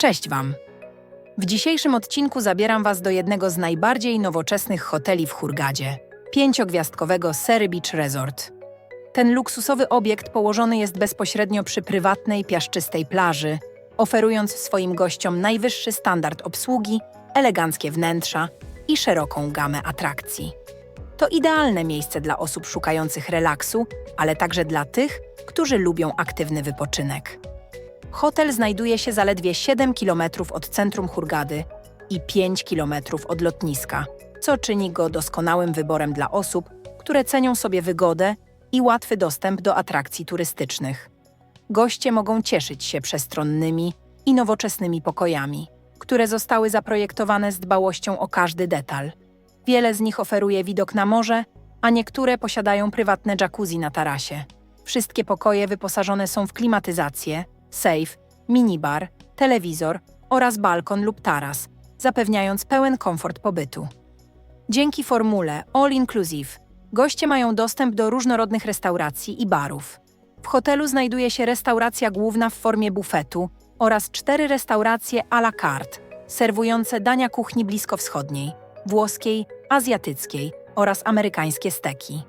Cześć Wam! W dzisiejszym odcinku zabieram Was do jednego z najbardziej nowoczesnych hoteli w Hurgadzie pięciogwiazdkowego Surrey Beach Resort. Ten luksusowy obiekt położony jest bezpośrednio przy prywatnej, piaszczystej plaży, oferując swoim gościom najwyższy standard obsługi, eleganckie wnętrza i szeroką gamę atrakcji. To idealne miejsce dla osób szukających relaksu, ale także dla tych, którzy lubią aktywny wypoczynek. Hotel znajduje się zaledwie 7 km od centrum Hurgady i 5 km od lotniska, co czyni go doskonałym wyborem dla osób, które cenią sobie wygodę i łatwy dostęp do atrakcji turystycznych. Goście mogą cieszyć się przestronnymi i nowoczesnymi pokojami, które zostały zaprojektowane z dbałością o każdy detal. Wiele z nich oferuje widok na morze, a niektóre posiadają prywatne jacuzzi na tarasie. Wszystkie pokoje wyposażone są w klimatyzację, safe, minibar, telewizor oraz balkon lub taras, zapewniając pełen komfort pobytu. Dzięki formule All Inclusive goście mają dostęp do różnorodnych restauracji i barów. W hotelu znajduje się restauracja główna w formie bufetu oraz cztery restauracje à la carte, serwujące dania kuchni bliskowschodniej, włoskiej, azjatyckiej oraz amerykańskie steki.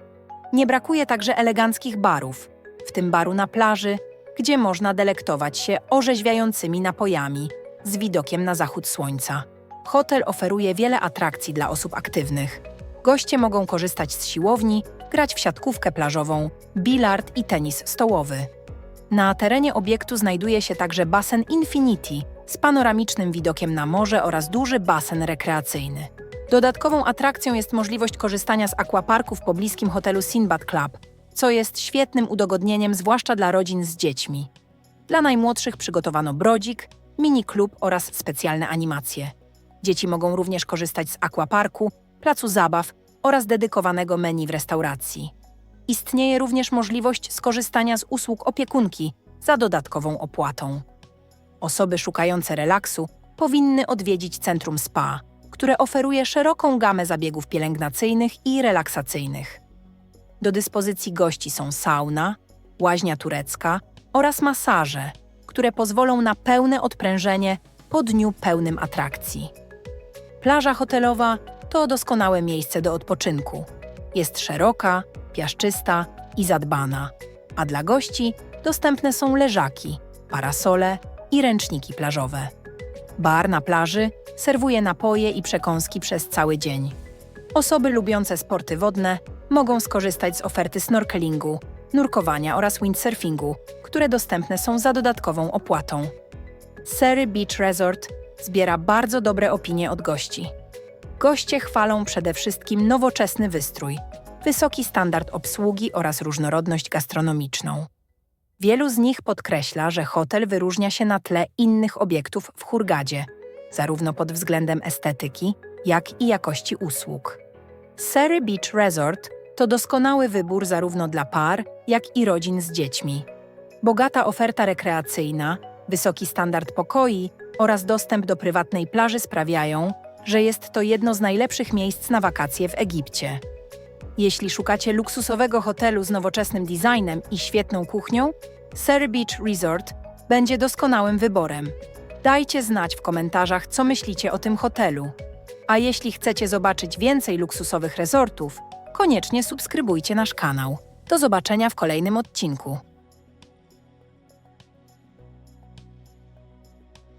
Nie brakuje także eleganckich barów, w tym baru na plaży, gdzie można delektować się orzeźwiającymi napojami z widokiem na zachód słońca. Hotel oferuje wiele atrakcji dla osób aktywnych. Goście mogą korzystać z siłowni, grać w siatkówkę plażową, bilard i tenis stołowy. Na terenie obiektu znajduje się także basen Infinity z panoramicznym widokiem na morze oraz duży basen rekreacyjny. Dodatkową atrakcją jest możliwość korzystania z aquaparku w pobliskim hotelu Sinbad Club, co jest świetnym udogodnieniem zwłaszcza dla rodzin z dziećmi. Dla najmłodszych przygotowano brodzik, mini klub oraz specjalne animacje. Dzieci mogą również korzystać z aquaparku, placu zabaw oraz dedykowanego menu w restauracji. Istnieje również możliwość skorzystania z usług opiekunki za dodatkową opłatą. Osoby szukające relaksu powinny odwiedzić centrum spa, które oferuje szeroką gamę zabiegów pielęgnacyjnych i relaksacyjnych. Do dyspozycji gości są sauna, łaźnia turecka oraz masaże, które pozwolą na pełne odprężenie po dniu pełnym atrakcji. Plaża hotelowa to doskonałe miejsce do odpoczynku. Jest szeroka, piaszczysta i zadbana, a dla gości dostępne są leżaki, parasole i ręczniki plażowe. Bar na plaży serwuje napoje i przekąski przez cały dzień. Osoby lubiące sporty wodne mogą skorzystać z oferty snorkelingu, nurkowania oraz windsurfingu, które dostępne są za dodatkową opłatą. Surrey Beach Resort zbiera bardzo dobre opinie od gości. Goście chwalą przede wszystkim nowoczesny wystrój, wysoki standard obsługi oraz różnorodność gastronomiczną. Wielu z nich podkreśla, że hotel wyróżnia się na tle innych obiektów w Hurgadzie, zarówno pod względem estetyki, jak i jakości usług. Surrey Beach Resort to doskonały wybór zarówno dla par, jak i rodzin z dziećmi. Bogata oferta rekreacyjna, wysoki standard pokoi oraz dostęp do prywatnej plaży sprawiają, że jest to jedno z najlepszych miejsc na wakacje w Egipcie. Jeśli szukacie luksusowego hotelu z nowoczesnym designem i świetną kuchnią, Surrey Beach Resort będzie doskonałym wyborem. Dajcie znać w komentarzach, co myślicie o tym hotelu. A jeśli chcecie zobaczyć więcej luksusowych resortów, koniecznie subskrybujcie nasz kanał. Do zobaczenia w kolejnym odcinku.